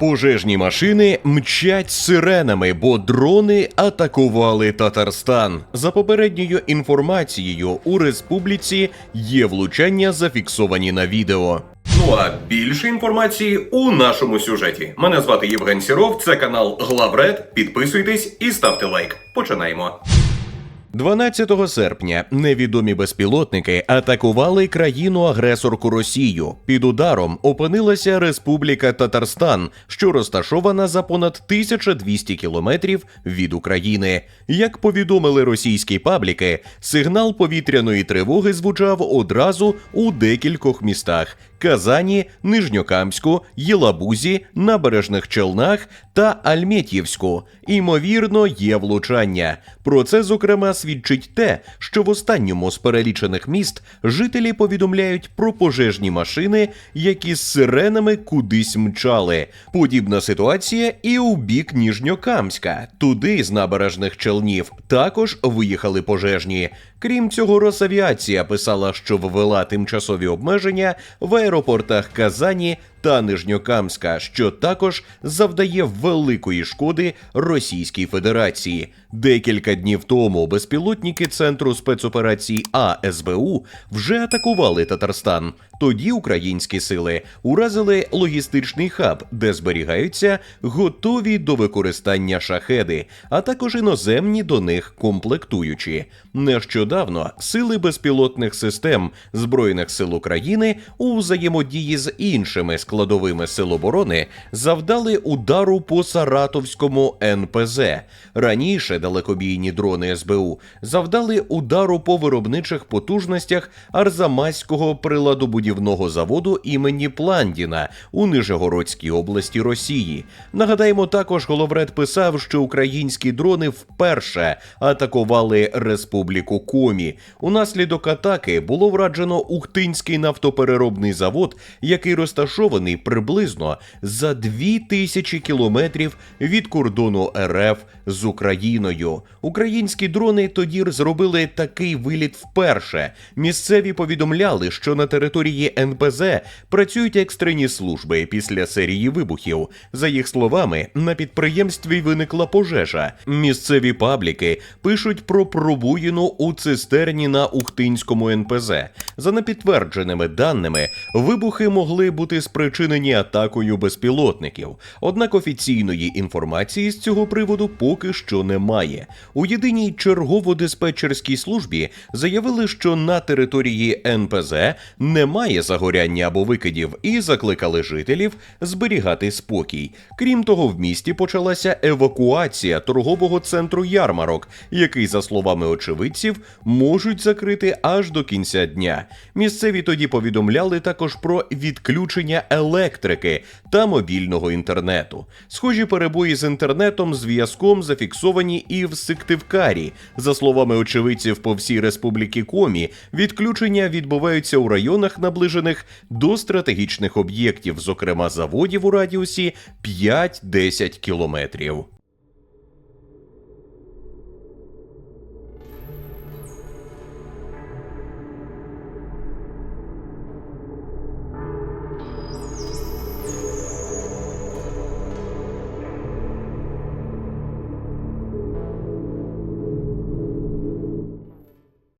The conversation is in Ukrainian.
Пожежні машини мчать сиренами, бо дрони атакували Татарстан. За попередньою інформацією, у республіці є влучання, зафіксовані на відео. Ну а більше інформації у нашому сюжеті. Мене звати Євген Сіров, це канал Главред. Підписуйтесь і ставте лайк. Починаємо. 12 серпня невідомі безпілотники атакували країну-агресорку Росію. Під ударом опинилася Республіка Татарстан, що розташована за понад 1200 кілометрів від України. Як повідомили російські пабліки, сигнал повітряної тривоги звучав одразу у декількох містах: Казані, Нижньокамську, Єлабузі, Набережних Челнах та Альметьєвську. Імовірно, є влучання. Про це, зокрема, свідчить те, що в останньому з перелічених міст жителі повідомляють про пожежні машини, які з сиренами кудись мчали. Подібна ситуація і у бік Ніжньокамська. Туди з набережних Челнів також виїхали пожежні. Крім цього, Росавіація писала, що ввела тимчасові обмеження в аеропортах Казані та Нижньокамська, що також завдає великої шкоди Російській Федерації. Декілька днів тому безпілотники Центру спецоперацій АСБУ вже атакували Татарстан. Тоді українські сили уразили логістичний хаб, де зберігаються готові до використання шахеди, а також іноземні до них комплектуючі. Нещодавно сили безпілотних систем Збройних сил України у взаємодії з іншими складовими сил оборони завдали удару по Саратовському НПЗ. Раніше далекобійні дрони СБУ завдали удару по виробничих потужностях Арзамаського приладобудівного заводу імені Пландіна у Нижегородській області Росії. Нагадаємо, також Головред писав, що українські дрони вперше атакували Республіку Комі. Унаслідок атаки було враджено Ухтинський нафтопереробний завод, який розташований приблизно за дві тисячі кілометрів від кордону РФ з Україною. Українські дрони тоді зробили такий виліт вперше. Місцеві повідомляли, що на території НПЗ працюють екстрені служби після серії вибухів. За їх словами, на підприємстві виникла пожежа. Місцеві пабліки пишуть про пробоїну у цистерні на Ухтинському НПЗ. За непідтвердженими даними, вибухи могли бути спричинені атакою безпілотників. Однак офіційної інформації з цього приводу поки що немає. У єдиній чергово-диспетчерській службі заявили, що на території НПЗ немає загоряння або викидів, і закликали жителів зберігати спокій. Крім того, в місті почалася евакуація торгового центру ярмарок, який, за словами очевидців, можуть закрити аж до кінця дня. Місцеві тоді повідомляли також про відключення електрики та мобільного інтернету. Схожі перебої з інтернетом, зв'язком зафіксовані і в Сиктивкарі. За словами очевидців по всій республіки Комі, відключення відбуваються у районах, наближених до стратегічних об'єктів, зокрема заводів у радіусі 5-10 кілометрів.